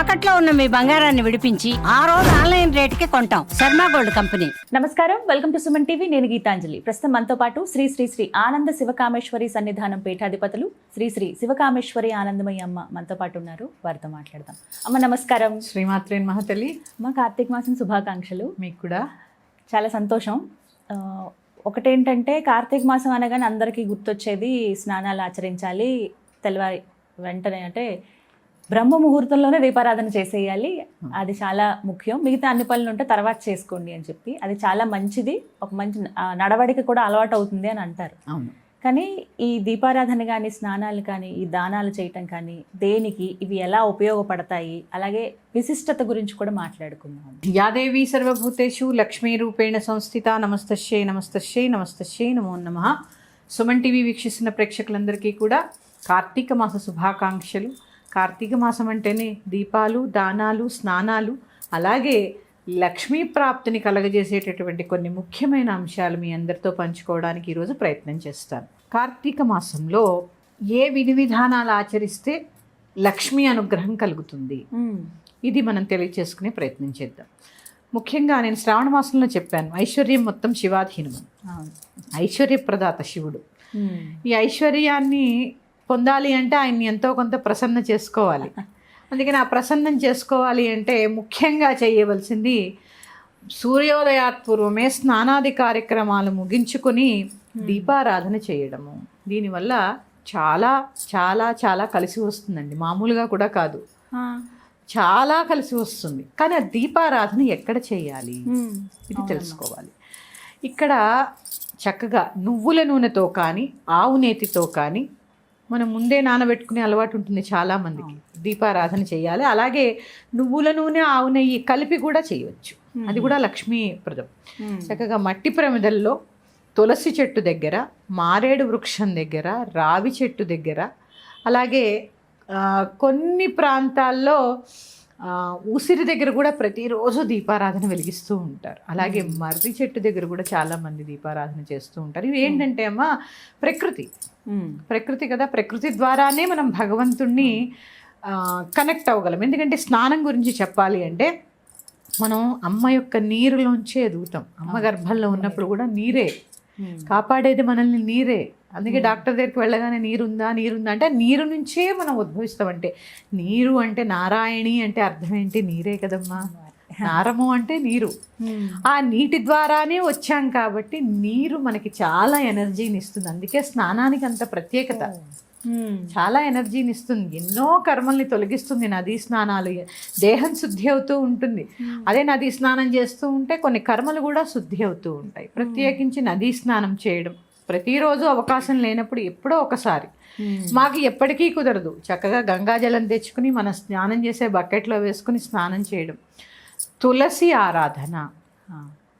తాకట్లో ఉన్న మీ బంగారాన్ని విడిపించి ఆ రోజు ఆన్లైన్ రేటుకి కొంటాం. Sharma gold company. నమస్కారం. Welcome to Suman TV. నేను గీతాంజలి. ప్రస్తుతం మనతో పాటు శ్రీ శ్రీ శ్రీ ఆనంద శివకామేశ్వరి సన్నిధానం పీఠాధిపతులు శ్రీ శ్రీ శివకామేశ్వరి ఆనందమయ్య అమ్మ మనతో పాటు ఉన్నారు. వారితో మాట్లాడదాం. అమ్మ నమస్కారం. శ్రీమాత్రేన్ మహతలి అమ్మ కార్తీక మాసం శుభాకాంక్షలు. మీకు కూడా. చాలా సంతోషం. ఒకటేంటంటే కార్తీక మాసం అనగానే అందరికీ గుర్తొచ్చేది స్నానాలు ఆచరించాలి. తెల్లవారి వెంటనే అంటే బ్రహ్మ ముహూర్తంలోనే దీపారాధన చేసేయాలి. అది చాలా ముఖ్యం. మిగతా అన్ని పనులు ఉంటే తర్వాత చేసుకోండి అని చెప్పి. అది చాలా మంచిది. ఒక మంచి నడవడిక కూడా అలవాటు అవుతుంది అని అంటారు. అవును. కానీ ఈ దీపారాధన కానీ స్నానాలు కానీ ఈ దానాలు చేయటం కానీ దేనికి ఇవి ఎలా ఉపయోగపడతాయి? అలాగే విశిష్టత గురించి కూడా మాట్లాడుకుందాం. యాదేవి సర్వభూతేషు లక్ష్మీ రూపేణ సంస్థిత నమస్తశ్యై నమస్తశ్యై నమస్తశ్యై నమో నమ. సుమన్ టీవీ వీక్షిస్తున్న ప్రేక్షకులందరికీ కూడా కార్తీక మాస శుభాకాంక్షలు. కార్తీక మాసం అంటేనే దీపాలు దానాలు స్నానాలు అలాగే లక్ష్మీ ప్రాప్తిని కలగజేసేటటువంటి కొన్ని ముఖ్యమైన అంశాలు మీ అందరితో పంచుకోవడానికి ఈరోజు ప్రయత్నం చేస్తాను. కార్తీక మాసంలో ఏ విధి విధానాలు ఆచరిస్తే లక్ష్మీ అనుగ్రహం కలుగుతుంది? ఇది మనం తెలియచేసుకునే ప్రయత్నం చేద్దాం. ముఖ్యంగా నేను శ్రావణ మాసంలో చెప్పాను ఐశ్వర్యం మొత్తం శివాధీనం ఐశ్వర్యప్రదాత శివుడు. ఈ ఐశ్వర్యాన్ని పొందాలి అంటే ఆయన్ని ఎంతో కొంత ప్రసన్న చేసుకోవాలి. అందుకని ఆ ప్రసన్నం చేసుకోవాలి అంటే ముఖ్యంగా చేయవలసింది సూర్యోదయాత్పూర్వమే స్నానాది కార్యక్రమాలు ముగించుకొని దీపారాధన చేయడము. దీనివల్ల చాలా చాలా చాలా కలిసి వస్తుందండి. మామూలుగా కూడా కాదు. చాలా కలిసి వస్తుంది. కానీ ఆ దీపారాధన ఎక్కడ చేయాలి? ఇది తెలుసుకోవాలి. ఇక్కడ చక్కగా నువ్వుల నూనెతో కానీ ఆవు నేతితో కానీ మనం ముందే నానబెట్టుకునే అలవాటు ఉంటుంది చాలామందికి. దీపారాధన చేయాలి. అలాగే నువ్వుల నూనె ఆవు నెయ్యి కలిపి కూడా చేయవచ్చు అది కూడా లక్ష్మీప్రదం. చక్కగా మట్టి ప్రమిదల్లో తులసి చెట్టు దగ్గర మారేడు వృక్షం దగ్గర రావి చెట్టు దగ్గర అలాగే కొన్ని ప్రాంతాల్లో ఉసిరి దగ్గర కూడా ప్రతిరోజు దీపారాధన వెలిగిస్తూ ఉంటారు. అలాగే మర్రి చెట్టు దగ్గర కూడా చాలామంది దీపారాధన చేస్తూ ఉంటారు. ఇవి ఏంటంటే అమ్మ ప్రకృతి. ప్రకృతి కదా ప్రకృతి ద్వారానే మనం భగవంతుణ్ణి కనెక్ట్ అవ్వగలం. ఎందుకంటే స్నానం గురించి చెప్పాలి అంటే మనం అమ్మ యొక్క నీరులోంచే ఎదుగుతాం అమ్మ గర్భంలో ఉన్నప్పుడు కూడా నీరే. కాపాడేది మనల్ని నీరే. అందుకే డాక్టర్ దగ్గరికి వెళ్ళగానే నీరుందా నీరుందా అంటే నీరు నుంచే మనం ఉద్భవిస్తాం అంటే నీరు అంటే నారాయణి అంటే అర్థం ఏంటి? నీరే కదమ్మా. నారము అంటే నీరు. ఆ నీటి ద్వారానే వచ్చాం కాబట్టి నీరు మనకి చాలా ఎనర్జీని ఇస్తుంది. అందుకే స్నానానికి అంత ప్రత్యేకత. చాలా ఎనర్జీని ఇస్తుంది. ఎన్నో కర్మల్ని తొలగిస్తుంది నదీ స్నానాలు. దేహం శుద్ధి అవుతూ ఉంటుంది. అదే నదీ స్నానం చేస్తూ ఉంటే కొన్ని కర్మలు కూడా శుద్ధి అవుతూ ఉంటాయి. ప్రత్యేకించి నదీ స్నానం చేయడం. ప్రతిరోజు అవకాశం లేనప్పుడు ఎప్పుడో ఒకసారి. మాకు ఎప్పటికీ కుదరదు. చక్కగా గంగాజలం తెచ్చుకుని మన స్నానం చేసే బకెట్లో వేసుకుని స్నానం చేయడం. తులసి ఆరాధన.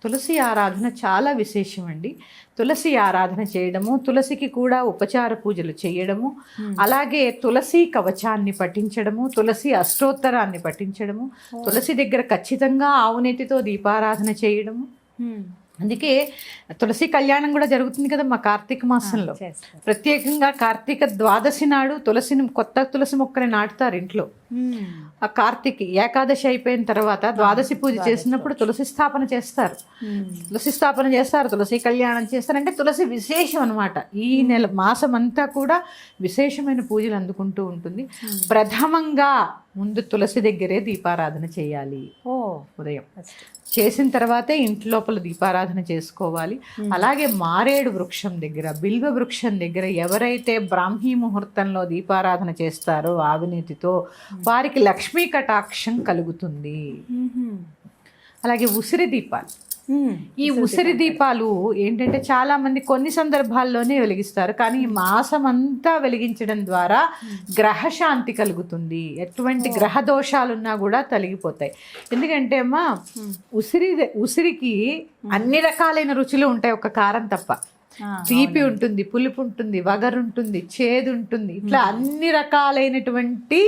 తులసి ఆరాధన చాలా విశేషం అండి తులసి ఆరాధన చేయడము తులసికి కూడా ఉపచార పూజలు చేయడము అలాగే తులసి కవచాన్ని పఠించడము తులసి అష్టోత్తరాన్ని పఠించడము తులసి దగ్గర ఖచ్చితంగా ఆవునేతితో దీపారాధన చేయడము. అందుకే తులసి కళ్యాణం కూడా జరుగుతుంది కదా మా కార్తీక మాసంలో. ప్రత్యేకంగా కార్తీక ద్వాదశి నాడు తులసిని కొత్త తులసి మొక్కని నాటుతారు ఇంట్లో. ఆ కార్తీక ఏకాదశి అయిపోయిన తర్వాత ద్వాదశి పూజ చేసినప్పుడు తులసి స్థాపన చేస్తారు. తులసి స్థాపన చేస్తారు తులసి కళ్యాణం చేస్తారు. అంటే తులసి విశేషం అనమాట ఈ నెల మాసం అంతా కూడా విశేషమైన పూజలు అందుకుంటూ ఉంటుంది. ప్రథమంగా ముందు తులసి దగ్గరే దీపారాధన చేయాలి. ఓ ఉదయం. చేసిన తర్వాతే ఇంటి లోపల దీపారాధన చేసుకోవాలి. అలాగే మారేడు వృక్షం దగ్గర బిల్వ వృక్షం దగ్గర ఎవరైతే బ్రాహ్మీ ముహూర్తంలో దీపారాధన చేస్తారో ఆవినేతితో వారికి లక్ష్మీ కటాక్షం కలుగుతుంది. అలాగే ఉసిరి దీపాలు. ఈ ఉసిరి దీపాలు ఏంటంటే చాలా మంది కొన్ని సందర్భాల్లోనే వెలిగిస్తారు కానీ ఈ మాసం అంతా వెలిగించడం ద్వారా గ్రహశాంతి కలుగుతుంది. ఎటువంటి గ్రహ దోషాలున్నా కూడా తొలగిపోతాయి. ఎందుకంటే అమ్మా ఉసిరి ఉసిరికి అన్ని రకాలైన రుచులు ఉంటాయి ఒక కారం తప్ప. తీపి ఉంటుంది పులుపు ఉంటుంది వగరు ఉంటుంది చేదు ఉంటుంది ఇట్లా అన్ని రకాలైనటువంటి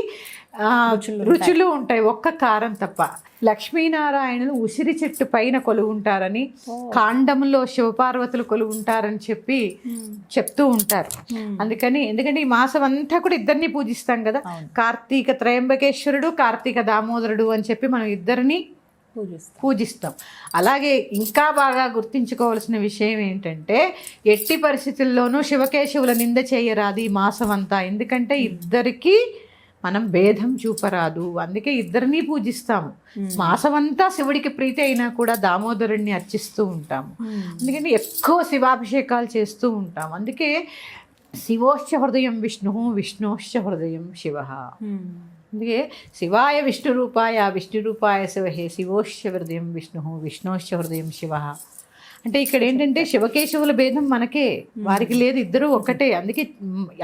రుచులు ఉంటాయి. ఒక్క కారం తప్ప. లక్ష్మీనారాయణులు ఉసిరి చెట్టు పైన కొలువుంటారని కాండంలో శివపార్వతులు కొలువుంటారని చెప్పి చెప్తూ ఉంటారు. అందుకని ఎందుకంటే ఈ మాసం అంతా కూడా ఇద్దరిని పూజిస్తాం కదా. కార్తీక త్రయంబకేశ్వరుడు కార్తీక దామోదరుడు అని చెప్పి మనం ఇద్దరిని పూజిస్తాం. పూజిస్తాం. అలాగే ఇంకా బాగా గుర్తించుకోవాల్సిన విషయం ఏంటంటే ఎట్టి పరిస్థితుల్లోనూ శివకేశవుల నింద చేయరాదు ఈ మాసం అంతా ఎందుకంటే ఇద్దరికి మనం భేదం చూపరాదు. అందుకే ఇద్దరిని పూజిస్తాము. మాసం అంతా శివుడికి ప్రీతి అయినా కూడా దామోదరుణ్ణి అర్చిస్తూ ఉంటాము. అందుకని ఎక్కువ శివాభిషేకాలు చేస్తూ ఉంటాం. అందుకే శివోశ్చ హృదయం విష్ణు విష్ణోశ్చ హృదయం శివ. అందుకే శివాయ విష్ణు రూపాయ విష్ణు రూపాయ శివహే శివోశ్చ హృదయం విష్ణు విష్ణోశ్చ హృదయం శివ. అంటే ఇక్కడ ఏంటంటే శివకేశవుల భేదం మనకే. వారికి లేదు ఇద్దరు ఒక్కటే. అందుకే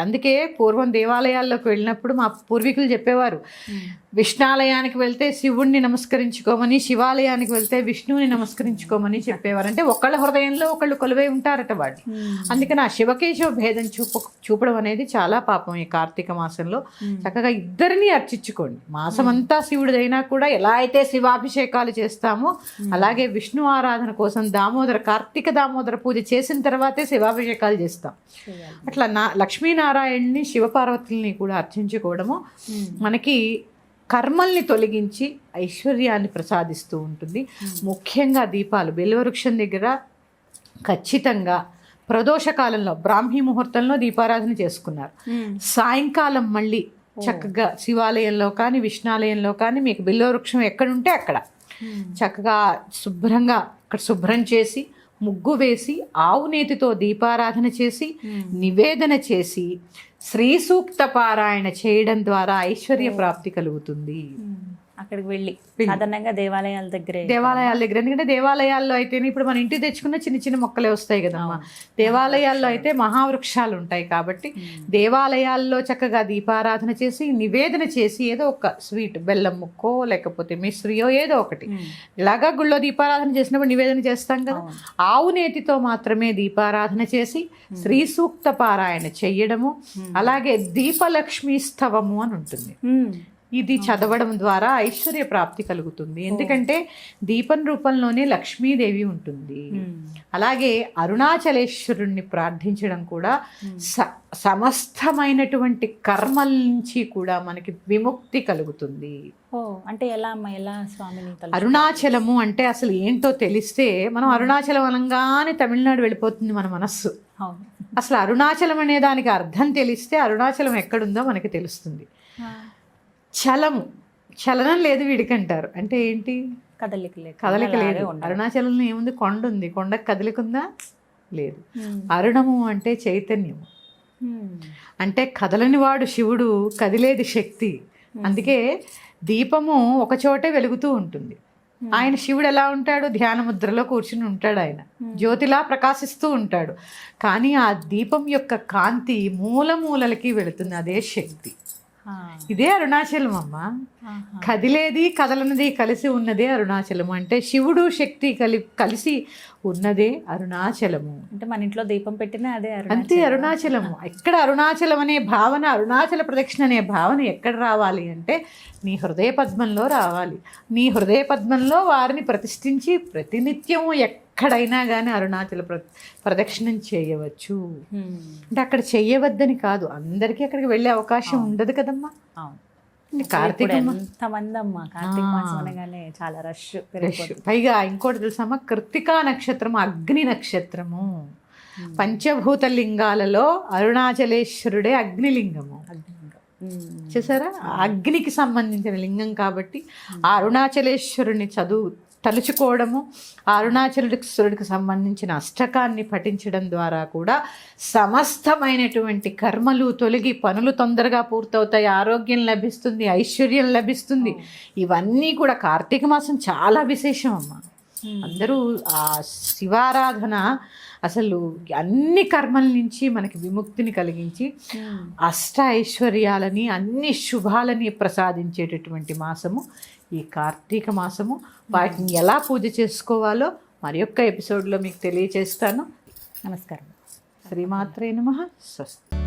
అందుకే పూర్వం దేవాలయాల్లోకి వెళ్ళినప్పుడు మా పూర్వీకులు చెప్పేవారు. విష్ణాలయానికి వెళ్తే శివుణ్ణి నమస్కరించుకోమని శివాలయానికి వెళ్తే విష్ణువుని నమస్కరించుకోమని చెప్పేవారు. అంటే ఒకళ్ళ హృదయంలో ఒకళ్ళు కొలువై ఉంటారట వాళ్ళు. అందుకని ఆ శివకేశవ భేదం చూప చూపడం అనేది చాలా పాపం ఈ కార్తీక మాసంలో. చక్కగా ఇద్దరిని అర్చించుకోండి. మాసం అంతా శివుడిదైనా కూడా ఎలా అయితే శివాభిషేకాలు చేస్తామో అలాగే విష్ణు ఆరాధన కోసం దామోదర కార్తీక దామోదర పూజ చేసిన తర్వాతే శివాభిషేకాలు చేస్తాం. అట్లా నా లక్ష్మీనారాయణని శివపార్వతుల్ని కూడా అర్చించుకోవడము మనకి కర్మల్ని తొలగించి ఐశ్వర్యాన్ని ప్రసాదిస్తూ ఉంటుంది. ముఖ్యంగా దీపాలు బెల్వవృక్షం దగ్గర ఖచ్చితంగా ప్రదోష కాలంలో బ్రాహ్మీ ముహూర్తంలో దీపారాధన చేసుకున్నారు. సాయంకాలం మళ్ళీ చక్కగా శివాలయంలో కానీ విష్ణాలయంలో కానీ మీకు బిల్వవృక్షం ఎక్కడుంటే అక్కడ. చక్కగా శుభ్రంగా అక్కడ శుభ్రం చేసి ముగ్గు వేసి ఆవు నేతితో దీపారాధన చేసి నివేదన చేసి శ్రీ సూక్త పారాయణ చేయడం ద్వారా ఐశ్వర్య ప్రాప్తి కలుగుతుంది. అక్కడికి వెళ్ళి సాధారణంగా దేవాలయాల దగ్గరే దేవాలయాల దగ్గర. ఎందుకంటే దేవాలయాల్లో అయితే ఇప్పుడు మన ఇంటికి తెచ్చుకున్న చిన్న చిన్న మొక్కలే వస్తాయి కదమ్మా. దేవాలయాల్లో అయితే మహావృక్షాలు ఉంటాయి కాబట్టి దేవాలయాల్లో చక్కగా దీపారాధన చేసి నివేదన చేసి ఏదో ఒక స్వీట్ బెల్లం ముక్కో లేకపోతే మిశ్రియో ఏదో ఒకటి. ఇలాగా గుళ్ళో దీపారాధన చేసినప్పుడు నివేదన చేస్తాం కదా. ఆవు నేతితో మాత్రమే దీపారాధన చేసి శ్రీ సూక్త పారాయణ చెయ్యడము అలాగే దీపలక్ష్మి స్తవము అని ఉంటుంది. ఇది చదవడం ద్వారా ఐశ్వర్య ప్రాప్తి కలుగుతుంది. ఎందుకంటే దీపం రూపంలోనే లక్ష్మీదేవి ఉంటుంది. అలాగే అరుణాచలేశ్వరుణ్ణి ప్రార్థించడం కూడా స- సమస్తమైనటువంటి కర్మల నుంచి కూడా మనకి విముక్తి కలుగుతుంది. అంటే ఎలా ఎలా స్వామిని తలు అరుణాచలము అంటే అసలు ఏంటో తెలిస్తే మనం అరుణాచలం అనగానే తమిళనాడు వెళ్ళిపోతుంది మన మనస్సు. అసలు అరుణాచలం అనే దానికి అర్థం తెలిస్తే అరుణాచలం ఎక్కడుందో మనకి తెలుస్తుంది. చలము. చలనం లేదు వీడికంటారు. అంటే ఏంటి? కదలిక లేదు. కదలిక లేదు. అరుణాచలంలో ఏముంది? కొండ ఉంది కొండకు కదలికుందా? లేదు. ఉమ్. అరుణము అంటే చైతన్యము. అంటే కదలని వాడు శివుడు కదిలేది శక్తి. అందుకే దీపము ఒక చోటే వెలుగుతూ ఉంటుంది. ఆయన శివుడు ఎలా ఉంటాడు? ధ్యాన ముద్రలో కూర్చుని ఉంటాడు ఆయన. జ్యోతిలా ప్రకాశిస్తూ ఉంటాడు. కానీ ఆ దీపం యొక్క కాంతి మూల మూలలకి వెళుతుంది. అదే శక్తి. ఇదే అరుణాచలం అమ్మ. కదిలేది కదలనిది కలిసి ఉన్నదే అరుణాచలము. అంటే శివుడు శక్తి కలి కలిసి ఉన్నదే అరుణాచలము. అంటే మన ఇంట్లో దీపం పెట్టినా అదే అంతే అరుణాచలం. అరుణాచలము. ఎక్కడ అరుణాచలం అనే భావన అరుణాచల ప్రదక్షిణ అనే భావన ఎక్కడ రావాలి అంటే నీ హృదయ పద్మంలో రావాలి. నీ హృదయ పద్మంలో వారిని ప్రతిష్ఠించి ప్రతినిత్యము ఎక్కడైనా కానీ అరుణాచల ప్ర ప్రదక్షిణం చేయవచ్చు. అంటే అక్కడ చెయ్యవద్దని కాదు. అందరికీ అక్కడికి వెళ్ళే అవకాశం ఉండదు కదమ్మా. కార్తీక మాసం అనగానే చాలా రష్ పెరిగిపోతుంది. పైగా ఇంకోటి తెలుసమ్మా కృత్తికా నక్షత్రం అగ్ని నక్షత్రము. పంచభూత లింగాలలో అరుణాచలేశ్వరుడే అగ్నిలింగము. చూసారా? అగ్నికి సంబంధించిన లింగం కాబట్టి ఆ అరుణాచలేశ్వరుని చదువు తలుచుకోవడము ఆ అరుణాచలేశ్వరుడికి సంబంధించిన అష్టకాన్ని పఠించడం ద్వారా కూడా సమస్తమైనటువంటి కర్మలు తొలగి పనులు తొందరగా పూర్తవుతాయి. ఆరోగ్యం లభిస్తుంది ఐశ్వర్యం లభిస్తుంది. ఇవన్నీ కూడా కార్తీక మాసం చాలా విశేషం అమ్మ. అందరూ ఆ శివారాధన అసలు అన్ని కర్మల నుంచి మనకి విముక్తిని కలిగించి అష్ట ఐశ్వర్యాలని అన్ని శుభాలని ప్రసాదించేటటువంటి మాసము ఈ కార్తీక మాసము. వాటిని ఎలా పూజ చేసుకోవాలో మరి యొక్క ఎపిసోడ్లో మీకు తెలియచేస్తాను. నమస్కారం. శ్రీమాత్రే నమ. స్వస్తి.